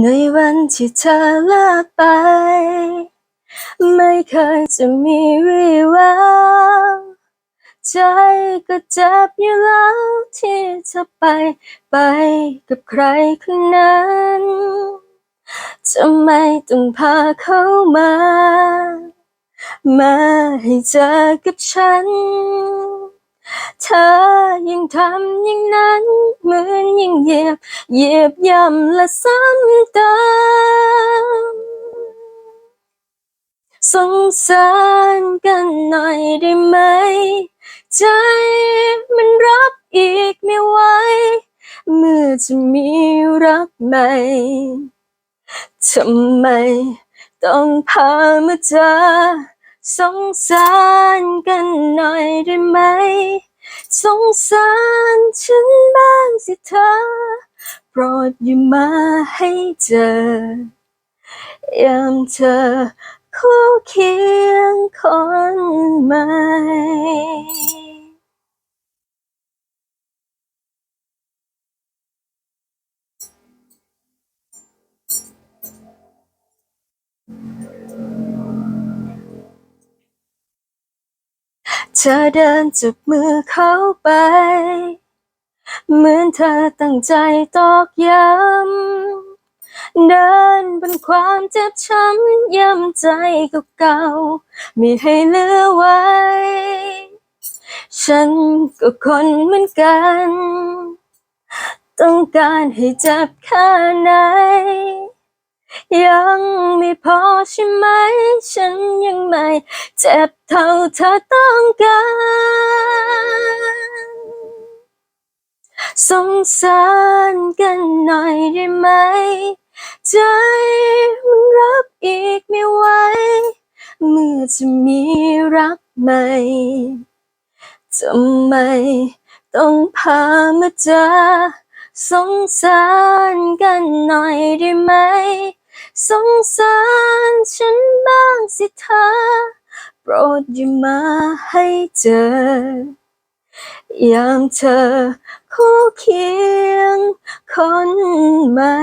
ในวันที่เธอลิกไป ไม่เคยจะมีวี่แววใจก็เจ็บอยู่แล้วที่เธอไปไปกับใครคนนั้นทำไมต้องพาเขามา มาให้เจอกับฉัน ทำอย่างนั้นเหมือนยังเหยียบเหยียบย่ำและซ้ำเติมสงสารกันหน่อยได้ไหม ใจมันรับอีกไม่ไหวเมื่อจะมีรักใหม่ทำไมต้องพามาเจอสงสารกันหน่อยได้ไหม สงสารฉันบ้างสิเธอ โปรดอย่ามาให้เจอยามเธอคู่เคียงคนใหม่ ธอเดินจับมือเขาไป เหมือนเธอตั้งใจตอกย้ำ เดินบนความเจ็บช้ำย้ำใจเก่าๆไม่ให้เหลือไว้ ฉันก็คนเหมือนกัน ต้องการให้เจ็บแค่ไหน ยังไม่พอใช่ไหม ฉันยังไม่เจ็บเท่าเธอต้องการสงสารกันหน่อยได้ไหม ใจมันรับอีกไม่ไหวเมื่อจะมีรักใหม่ทำไมต้องพามาเจอสงสารกันหน่อยได้ไหม สงสารฉันบ้างสิเธอ โปรดอย่ามาให้เจอ อย่างเธอคู่เคียงคนใหม่